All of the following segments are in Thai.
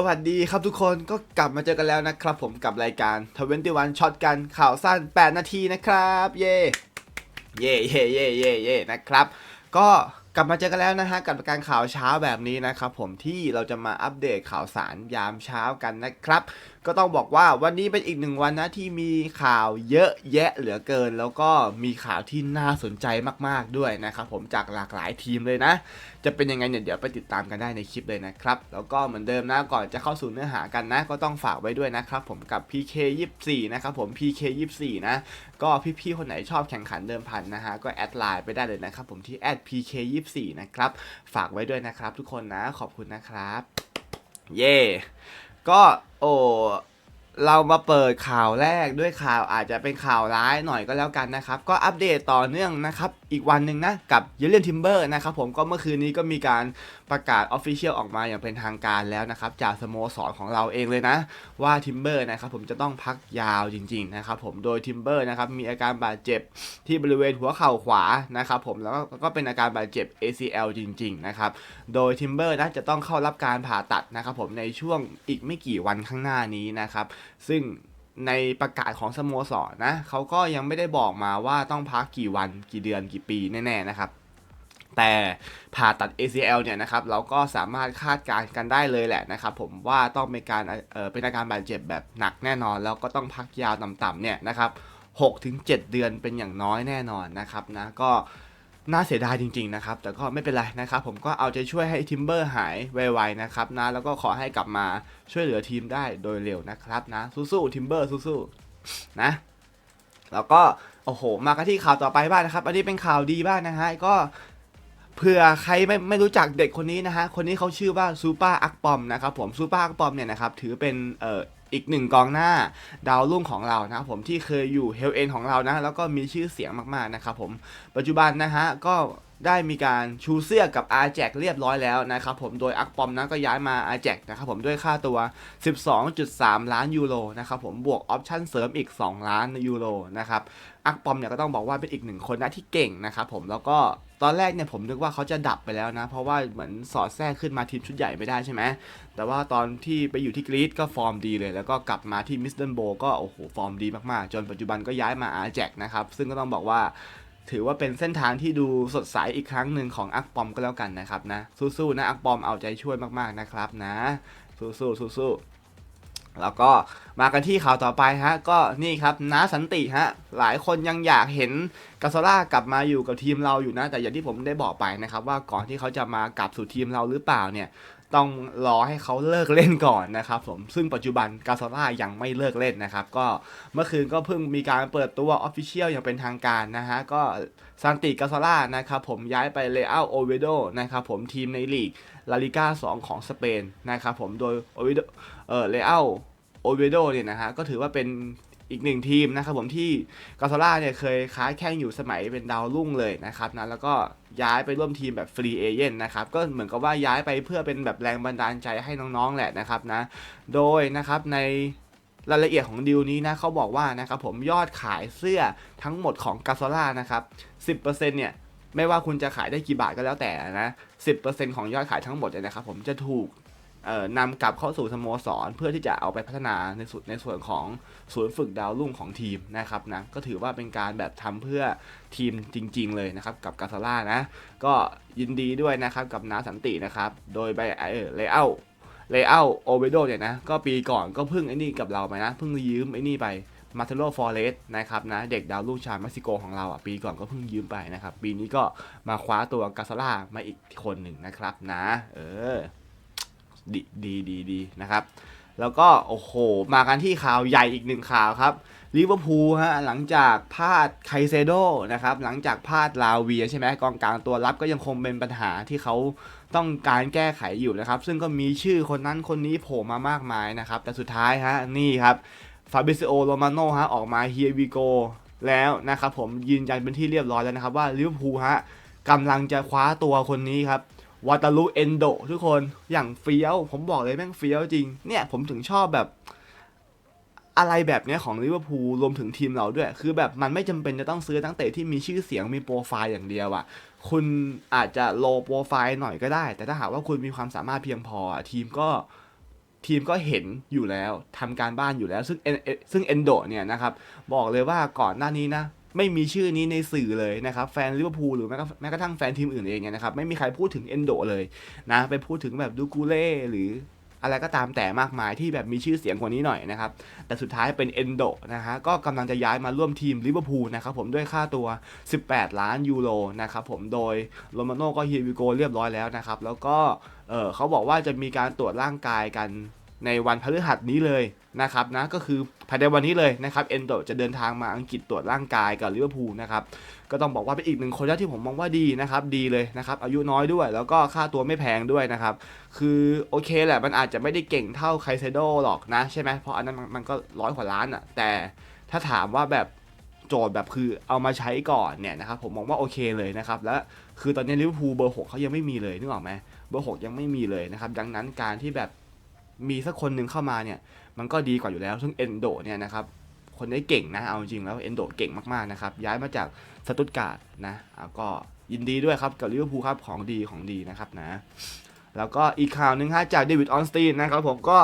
สวัสดีครับทุกคนก็กลับมาเจอกันแล้วนะครับผมกับรายการทวีติวันช็อตกันข่าวสั้น 8 นาทีนะครับ เย่เย่เย่เย่เย่เย่นะครับ ก็กลับมาเจอกันแล้วนะฮะกับการข่าวเช้าแบบนี้นะครับผมที่เราจะมาอัปเดตข่าวสารยามเช้ากันนะครับ ก็ต้องบอกว่าวันนี้เป็นอีกหนึ่งวันนะที่มีข่าวเยอะแยะเหลือเกิน แล้วก็มีข่าวที่น่าสนใจมาก ๆด้วยนะครับผมจากหลากหลายทีมเลยนะ จะเป็นยังไงเนี่ยเดี๋ยวไปติดตามกันได้ในคลิปเลยนะครับ แล้วก็เหมือนเดิมนะก่อนจะเข้าสู่เนื้อหากันนะ ก็ต้องฝากไว้ด้วยนะครับผมกับ PK 24 นะครับผม PK 24 นะก็พี่ๆคนไหนชอบแข่งขันเดิมพันนะฮะก็แอดไลน์ไปได้เลยนะครับผมที่ @pk 24 นะครับฝากไว้ด้วยนะครับทุกคนนะขอบคุณนะครับ เย่ ก็โอ้ เรามาเปิดข่าวแรกด้วยข่าวอาจจะเป็นข่าวร้ายหน่อยก็แล้วกันนะครับ ก็อัปเดตต่อเนื่องนะครับ อีกวันหนึ่งนะ กับเยเลนทิมเบอร์นะครับผมก็เมื่อคืนนี้ก็มีการประกาศออฟฟิเชียลออกมาอย่างเป็นทางการแล้วนะครับ จากสโมสรของเราเองเลยนะ ว่าทิมเบอร์นะครับผมจะต้องพักยาวจริงๆนะครับผมโดยทิมเบอร์นะครับมีอาการบาดเจ็บที่บริเวณหัวเข่าขวานะครับผมแล้วก็ก็เป็นอาการบาดเจ็บ ACL จริงๆนะครับโดยทิมเบอร์นะจะต้องเข้ารับการผ่าตัดนะครับผมในช่วงอีกไม่กี่วันข้างหน้านี้นะครับซึ่งในประกาศของสโมสรนะเขาก็ยังไม่ได้บอกมาว่าต้องพักกี่วันกี่เดือนกี่ปีแน่ๆนะครับ แต่ผ่าตัด ACL เนี่ยนะครับเราก็สามารถคาดการณ์กันได้เลยแหละนะครับ ผมว่าต้องเป็นการเอ่อเป็นอาการบาดเจ็บแบบหนักแน่นอน แล้วก็ต้องพักยาวต่ำๆเนี่ยนะครับ6ถึง7เดือนเป็นอย่างน้อยแน่นอนนะครับนะก็ น่าเสียดายจริงๆนะครับ แต่ก็ไม่เป็นไรนะครับ ผมก็เอาใจช่วยให้ทิมเบอร์หายไวๆนะครับนะ แล้วก็ขอให้กลับมาช่วยเหลือทีมได้โดยเร็วนะครับนะ สู้ๆทิมเบอร์สู้ๆนะ แล้วก็ โอ้โห มากันที่ข่าวต่อไปบ้างนะครับ อันนี้เป็นข่าวดีบ้างนะฮะ ก็เผื่อใครไม่ไม่รู้จักเด็กคนนี้นะฮะ คนนี้เขาชื่อว่าซูเปอร์อักปอมนะครับผม ซูเปอร์อักปอมเนี่ยนะครับ ถือเป็นเอ่อ อีกหนึ่งกองหน้าดาวรุ่งของเรานะครับผมที่เคยอยู่เฮลเอ็นของเรานะ แล้วก็มีชื่อเสียงมากๆนะครับผมปัจจุบันนะฮะก็ ได้มีการชูเสื้อกับอาแจกเรียบร้อยแล้วนะครับผมโดยอักปอมนะก็ย้ายมาอาแจกนะครับผมด้วยค่าตัว 12.3 ล้านยูโรนะครับผมบวกออปชั่นเสริมอีก 2 ล้านยูโรนะครับอักปอมเนี่ยก็ต้องบอกว่าเป็นอีกหนึ่งคนนะที่เก่งนะครับผมแล้วก็ตอนแรกเนี่ยผมนึกว่าเขาจะดับไปแล้วนะ เพราะว่าเหมือนสอดแทรกขึ้นมาทีมชุดใหญ่ไม่ได้ใช่ไหมแต่ว่าตอนที่ไปอยู่ที่กรีซก็ฟอร์มดีเลย แล้วก็กลับมาที่มิสเดิลโบก็โอ้โหฟอร์มดีมากๆ จนปัจจุบันก็ย้ายมาอาแจกนะครับซึ่งก็ต้องบอกว่า ถือว่าเป็นเส้นทางที่ดูสดใสอีกครั้งหนึ่งของอักปอมก็แล้วกันนะครับนะ สู้ๆนะอักปอมเอาใจช่วยมากๆนะครับนะ สู้ๆสู้ๆแล้วก็มากันที่ข่าวต่อไปฮะ ก็นี่ครับน้าสันติฮะ หลายคนยังอยากเห็นกาโซล่ากลับมาอยู่กับทีมเราอยู่นะ แต่อย่างที่ผมได้บอกไปนะครับ ว่าก่อนที่เขาจะมากลับสู่ทีมเราหรือเปล่าเนี่ย ต้องรอให้เขาเลิกเล่นก่อนนะครับผมซึ่งปัจจุบันกาซาร่ายังไม่เลิกเล่นนะครับ ก็เมื่อคืนก็เพิ่งมีการเปิดตัวออฟฟิเชียลอย่างเป็นทางการนะฮะ ก็ซันติกาซาร่านะครับผมย้ายไปเลอาโอเวโดนะครับผมทีมในลีกลาลิก้า 2 ของสเปนนะครับผมโดยโอเวโดเออเลอาโอเวโดเนี่ยนะฮะก็ถือว่าเป็น อีกหนึ่งทีมนะครับผมที่กาซาร่าเนี่ยเคยค้าแข่งอยู่สมัยเป็นดาวรุ่งเลยนะครับนะแล้วก็ย้ายไปร่วมทีมแบบฟรีเอเจนต์นะครับก็เหมือนกับว่าย้ายไปเพื่อเป็นแบบแรงบันดาลใจให้น้องๆแหละนะครับนะโดยนะครับในรายละเอียดของดีลนี้นะเขาบอกว่านะครับผมยอดขายเสื้อทั้งหมดของกาซาร่านะครับ 10%เนี่ยไม่ว่าคุณจะขายได้กี่บาทก็แล้วแต่นะ 10%ของยอดขายทั้งหมดเนี่ยนะครับผมจะถูก นำกลับเข้าสู่สโมสร เพื่อที่จะเอาไปพัฒนาในส่วนในส่วนของศูนย์ฝึกดาวรุ่งของทีมนะครับนะก็ถือว่าเป็นการแบบทำเพื่อทีมจริง ๆ เลยนะครับกับกาซาร่านะ ก็ยินดีด้วยนะครับกับนาสันตินะครับ โดยใบเออเลเอลเลเอลโอเวโดเนี่ยนะ ก็ปีก่อนก็เพิ่งไอ้นี่กับเราไปนะเพิ่งยืมไอ้นี่ไปมาเทโลฟอเรสนะครับนะเด็กดาวรุ่งชาวเม็กซิโกของเราอะปีก่อนก็เพิ่งยืมไปนะครับ ปีนี้ก็มาคว้าตัวกาซาร่ามาอีกคนหนึ่งนะครับนะ เออ ดีดีดีดีนะครับ แล้วก็โอ้โห มากันที่ข่าวใหญ่อีกหนึ่งข่าวครับลิเวอร์พูลฮะหลังจากพลาดไคเซโดนะครับหลังจากพลาดลาเวียใช่ไหมกองกลางตัวรับก็ยังคงเป็นปัญหาที่เขาต้องการแก้ไขอยู่นะครับ ซึ่งก็มีชื่อคนนั้นคนนี้โผล่มามากมายนะครับ แต่สุดท้ายฮะนี่ครับฟาบิซิโอโรมาโนฮะออกมาเฮียวิโกแล้วนะครับผมยืนยันเป็นที่เรียบร้อยแล้วนะครับว่าลิเวอร์พูลฮะกำลังจะคว้าตัวคนนี้ครับ วาตาลุเอนโดทุกคนอย่างเฟี้ยว ผมบอกเลยแม่งเฟี้ยวจริง เนี่ยผมถึงชอบแบบอะไรแบบเนี้ยของลิเวอร์พูลรวมถึงทีมเราด้วย คือแบบมันไม่จำเป็นจะต้องซื้อตั้งแต่ที่มีชื่อเสียงมีโปรไฟล์อย่างเดียวอะคุณอาจจะโลโปรไฟล์หน่อยก็ได้ แต่ถ้าหากว่าคุณมีความสามารถเพียงพออะทีมก็ทีมก็เห็นอยู่แล้วทำการบ้านอยู่แล้ว ซึ่งซึ่งเอนโดเนี่ยนะครับ บอกเลยว่าก่อนหน้านี้นะ ไม่มีชื่อนี้ในสื่อเลยนะครับแฟนลิเวอร์พูลหรือแม้กระแม้กระทั่งแฟนทีมอื่นเองเนี่ยนะครับไม่มีใครพูดถึงเอนโดเลยนะไปพูดถึงแบบดูกูเล่หรืออะไรก็ตามแต่มากมายที่แบบมีชื่อเสียงกว่านี้หน่อยนะครับ แต่สุดท้ายเป็นเอนโดนะฮะก็กำลังจะย้ายมาร่วมทีมลิเวอร์พูลนะครับผมด้วยค่าตัว 18 ล้านยูโรนะครับผมโดยโรมาโน่ก็เฮียวิโกเรียบร้อยแล้วนะครับ แล้วก็เออเขาบอกว่าจะมีการตรวจร่างกายกัน ในวันพฤหัสนี้เลยนะครับนะก็คือภายในวันนี้เลยนะครับเอนโดจะเดินทางมาอังกฤษตรวจร่างกายกับลิเวอร์พูลนะครับก็ต้องบอกว่าเป็นอีกหนึ่งคนที่ผมมองว่าดีนะครับดีเลยนะครับอายุน้อยด้วย แล้วก็ค่าตัวไม่แพงด้วยนะครับคือโอเคแหละมันอาจจะไม่ได้เก่งเท่าไคเซโดหรอกนะใช่ไหมเพราะอันนั้นมันก็ร้อยกว่าล้านอะ่ะแต่ถ้าถามว่าแบบโจทย์แบบคือเอามาใช้ก่อนเนี่ยนะครับผมมองว่าโอเคเลยนะครับและคือตอนนี้ลิเวอร์พูลเบอร์หกเขายังไม่มีเลยนึกออกไหมเบอร์หกยังไม่มีเลยนะครับดังนั้นการที่แบบ มีสักคนหนึ่งเข้ามาเนี่ยมันก็ดีกว่าอยู่แล้ว ซึ่งเอนโดเนี่ยนะครับคนนี้เก่งนะ เอาจริงแล้วเอนโดเก่งมากๆนะครับ ย้ายมาจากสตุตการ์ดนะก็ยินดีด้วยครับกับลิเวอร์พูลครับของดีของดีนะครับนะ แล้วก็อีกข่าวหนึ่งฮะจากเดวิดออนสตีนนะครับผมก็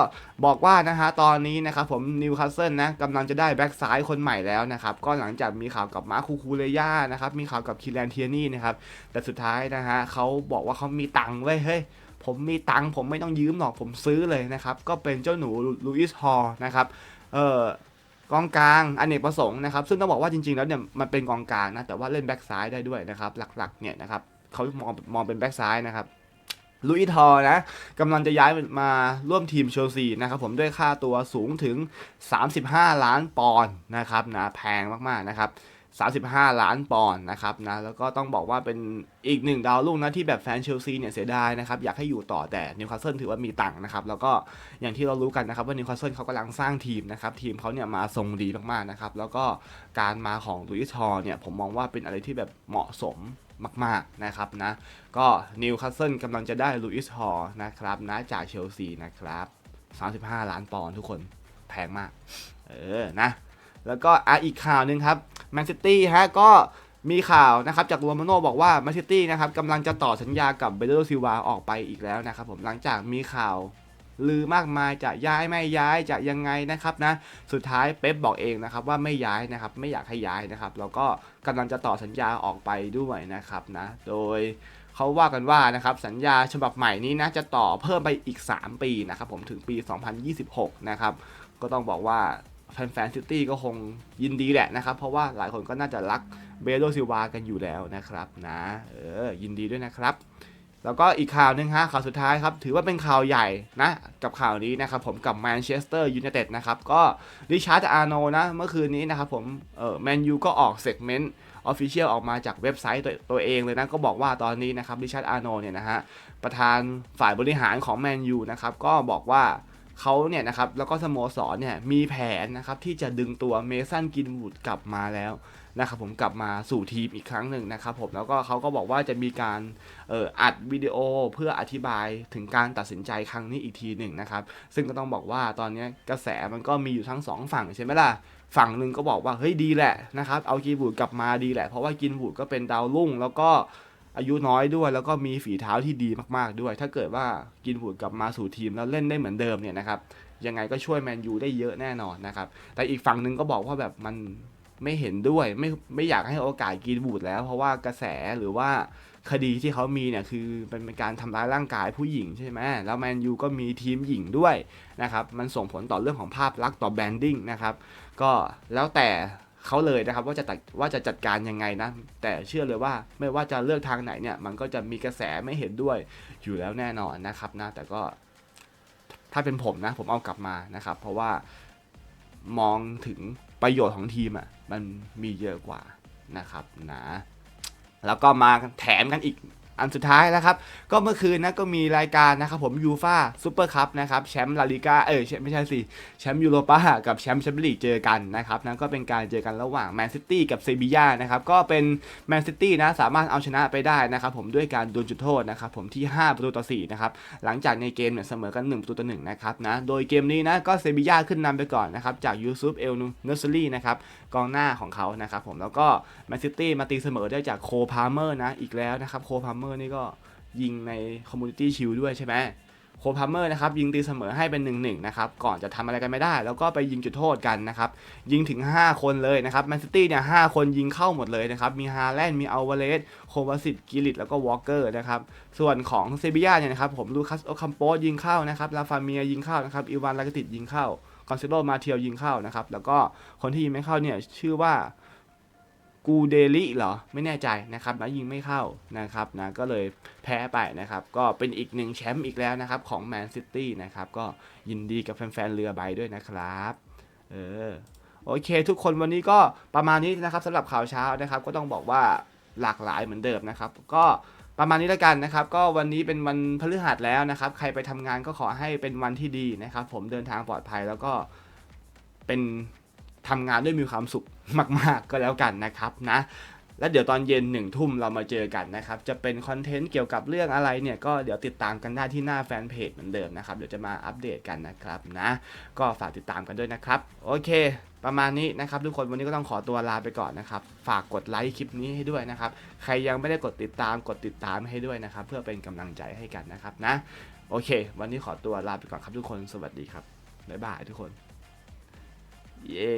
บอกว่านะฮะตอนนี้นะครับผมนิวคาสเซิลนะกำลังจะได้แบ็กซ้ายคนใหม่แล้วนะครับ ก็หลังจากมีข่าวกับมาคูคูเลย่านะครับ มีข่าวกับคิแลนเทียนี่นะครับ แต่สุดท้ายนะฮะเขาบอกว่าเขามีตังค์ไว้เฮ้ย ผมมีตังค์ผมไม่ต้องยืมหรอกผมซื้อเลยนะครับ ก็เป็นเจ้าหนูลูอิสฮอลนะครับเออกองกลางอเนกประสงค์นะครับ ซึ่งต้องบอกว่าจริงๆแล้วเนี่ยมันเป็นกองกลางนะแต่ว่าเล่นแบ็กซ้ายได้ด้วยนะครับ หลักๆเนี่ยนะครับเขามองมองเป็นแบ็กซ้ายนะครับลุยทอร์นะกำลังจะย้ายมาร่วมทีมเชลซีนะครับผมด้วยค่าตัวสูงถึง 35 ล้านปอนด์นะครับนะแพงมากๆนะครับ 35 ล้านปอนด์นะครับนะแล้วก็ต้องบอกว่าเป็นอีกหนึ่งดาวรุ่งนะที่แบบแฟนเชลซีเนี่ยเสียดายนะครับอยากให้อยู่ต่อแต่นิวคาสเซิลถือว่ามีตังค์นะครับแล้วก็อย่างที่เรารู้กันนะครับว่านิวคาสเซิลเขากำลังสร้างทีมนะครับทีมเขาเนี่ยมาทรงดีมากๆนะครับแล้วก็การมาของลุยส์ทอร์เนี่ยผมมองว่าเป็นอะไรที่แบบเหมาะสมมากๆนะครับนะก็นิวคาสเซิลกำลังจะได้ลุยส์ทอร์นะครับนะจากเชลซีนะครับ35 ล้านปอนด์ทุกคนแพงมากเออนะ แล้วก็อะอีกข่าวหนึ่งครับแมนซิตี้ฮะก็มีข่าวนะครับจากโรมาโนบอกว่าแมนซิตี้นะครับกำลังจะต่อสัญญากับเบเดโรซิวาออกไปอีกแล้วนะครับผมหลังจากมีข่าวลือมากมายจะย้ายไม่ย้ายจะยังไงนะครับนะสุดท้ายเป๊ปบอกเองนะครับว่าไม่ย้ายนะครับไม่อยากให้ย้ายนะครับแล้วก็กำลังจะต่อสัญญาออกไปด้วยนะครับนะโดยเขาว่ากันว่านะครับสัญญาฉบับใหม่นี้นะจะต่อเพิ่มไปอีก 3 ปีนะครับผมถึงปี 2026 นะครับก็ต้องบอกว่า แฟนๆซิตี้ก็คงยินดีแหละนะครับ เพราะว่าหลายคนก็น่าจะรักเบโดซิวากันอยู่แล้วนะครับนะเออยินดีด้วยนะครับ แล้วก็อีกข่าวหนึ่งฮะข่าวสุดท้ายครับ ถือว่าเป็นข่าวใหญ่นะ กับข่าวนี้นะครับผมกับแมนเชสเตอร์ยูไนเต็ดนะครับ ก็ริชาร์ดอาร์โนนะเมื่อคืนนี้นะครับผมเออแมนยูก็ออกเซกเมนต์ออฟฟิเชียลออกมาจากเว็บไซต์ตัวตัวเองเลยนะ ก็บอกว่าตอนนี้นะครับริชาร์ดอาร์โนเนี่ยนะฮะประธานฝ่ายบริหารของแมนยูนะครับก็บอกว่า เขาเนี่ยนะครับแล้วก็สโมสรเนี่ยมีแผนนะครับที่จะดึงตัวเมสันกินวูดกลับมาแล้วนะครับผมกลับมาสู่ทีมอีกครั้งหนึ่งนะครับผมแล้วก็เขาก็บอกว่าจะมีการเอ่ออัดวิดีโอเพื่ออธิบายถึงการตัดสินใจครั้งนี้อีกทีหนึ่งนะครับซึ่งก็ต้องบอกว่าตอนนี้กระแสมันก็มีอยู่ทั้งสองฝั่งใช่ไหมล่ะฝั่งหนึ่งก็บอกว่าเฮ้ยดีแหละนะครับเอากินวูดกลับมาดีแหละ เพราะว่ากินวูดก็เป็นดาวรุ่งแล้วก็ อายุน้อยด้วย แล้วก็มีฝีเท้าที่ดีมากๆด้วย ถ้าเกิดว่ากินวูดกลับมาสู่ทีมแล้วเล่นได้เหมือนเดิมเนี่ยนะครับยังไงก็ช่วยแมนยูได้เยอะแน่นอนนะครับแต่อีกฝั่งหนึ่งก็บอกว่าแบบมันไม่เห็นด้วยไม่ไม่อยากให้โอกาสกินบูดแล้ว เพราะว่ากระแสหรือว่าคดีที่เขามีเนี่ยคือเป็นเป็นการทำร้ายร่างกายผู้หญิงใช่ไหมแล้วแมนยูก็มีทีมหญิงด้วยนะครับมันส่งผลต่อเรื่องของภาพลักษณ์ต่อแบรนดิ้งนะครับก็แล้วแต่ เขาเลยนะครับว่าจะตัดว่าจะจัดการยังไงนะ แต่เชื่อเลยว่าไม่ว่าจะเลือกทางไหนเนี่ยมันก็จะมีกระแสไม่เห็นด้วยอยู่แล้วแน่นอนนะครับนะแต่ก็ถ้าเป็นผมนะผมเอากลับมานะครับ เพราะว่ามองถึงประโยชน์ของทีมอะมันมีเยอะกว่านะครับนะแล้วก็มาแถมกันอีก อันสุดท้ายนะครับ ก็เมื่อคืนนะก็มีรายการนะครับผมยูฟาซูเปอร์คัพนะครับแชมป์ลาลิกาเออไม่ใช่สิแชมป์ยูโรปากับแชมป์แชมเปี้ยนลีกเจอกันนะครับนั่นก็เป็นการเจอกันระหว่างแมนซิตี้กับเซบีย่านะครับก็เป็นแมนซิตี้นะสามารถเอาชนะไปได้นะครับผมด้วยการโดนจุดโทษนะครับผมที่ 5 ประตูต่อ4นะครับหลังจากในเกมเนี่ยเสมอกัน 1 ประตูต่อ1นะครับนะโดยเกมนี้นะก็เซบีย่าขึ้นนำไปก่อนนะครับจากยูซุฟเอลเนอร์ซรี่นะครับกองหน้าของเขานะครับผมแล้วก็แมนซิตี้มาตีเสมอได้จากโคพาเมอร์นะอีกแล้วนะครับโคพาเมอร์นี่ก็ยิงในคอมมูนิตี้ชิลด้วยใช่ไหมโคพัมเมอร์นะครับยิงตีเสมอให้เป็น1นหนึ่งนะครับก่อนจะทำอะไรกันไม่ได้ แล้วก็ไปยิงจุดโทษกันนะครับยิงถึง 5 คนเลยนะครับแมนซิตี้เนี่ยหคนยิงเข้าหมดเลยนะครับมีฮาแลนด์มีอัลวาเรสโควาสิตกิลิตแล้วก็วอลเกอร์นะครับส่วนของเซบียาเนี่ยนะครับผมลูคัสโอคัมโปสยิงเข้านะครับลาฟาเมียยิงเข้านะครับอีวานลากติดยิงเข้าคอนเซโลมาเทียวยิงเข้านะครับแล้วก็คนที่ยิงไม่เข้าเนี่ยชื่อว่า กูเดลิเหรอ ไม่แน่ใจนะครับแล้วยิงไม่เข้านะครับนะก็เลยแพ้ไปนะครับ ก็เป็นอีกหนึ่งแชมป์อีกแล้วนะครับ ของแมนซิตี้นะครับ ก็ยินดีกับแฟนๆเรือใบด้วยนะครับเออโอเค ทุกคนวันนี้ก็ประมาณนี้นะครับสำหรับข่าวเช้านะครับ ก็ต้องบอกว่าหลากหลายเหมือนเดิมนะครับ ก็ประมาณนี้แล้วกันนะครับ ก็วันนี้เป็นวันพฤหัสแล้วนะครับ ใครไปทำงานก็ขอให้เป็นวันที่ดีนะครับ ผมเดินทางปลอดภัยแล้วก็เป็น ทำงานด้วยมีความสุขมาก ๆ ก็แล้วกันนะครับนะแล้วเดี๋ยวตอนเย็นหนึ่งทุ่มเรามาเจอกันนะครับ จะเป็นคอนเทนต์เกี่ยวกับเรื่องอะไรเนี่ย ก็เดี๋ยวติดตามกันได้ที่หน้าแฟนเพจเหมือนเดิมนะครับ เดี๋ยวจะมาอัปเดตกันนะครับนะ ก็ฝากติดตามกันด้วยนะครับ โอเค ประมาณนี้นะครับ ทุกคนวันนี้ก็ต้องขอตัวลาไปก่อนนะครับ ฝากกดไลค์คลิปนี้ให้ด้วยนะครับ ใครยังไม่ได้กดติดตามกดติดตามให้ด้วยนะครับ เพื่อเป็นกำลังใจให้กันนะครับนะ โอเค วันนี้ขอตัวลาไปก่อนครับทุกคน สวัสดีครับบ๊ายบายทุกคน เย้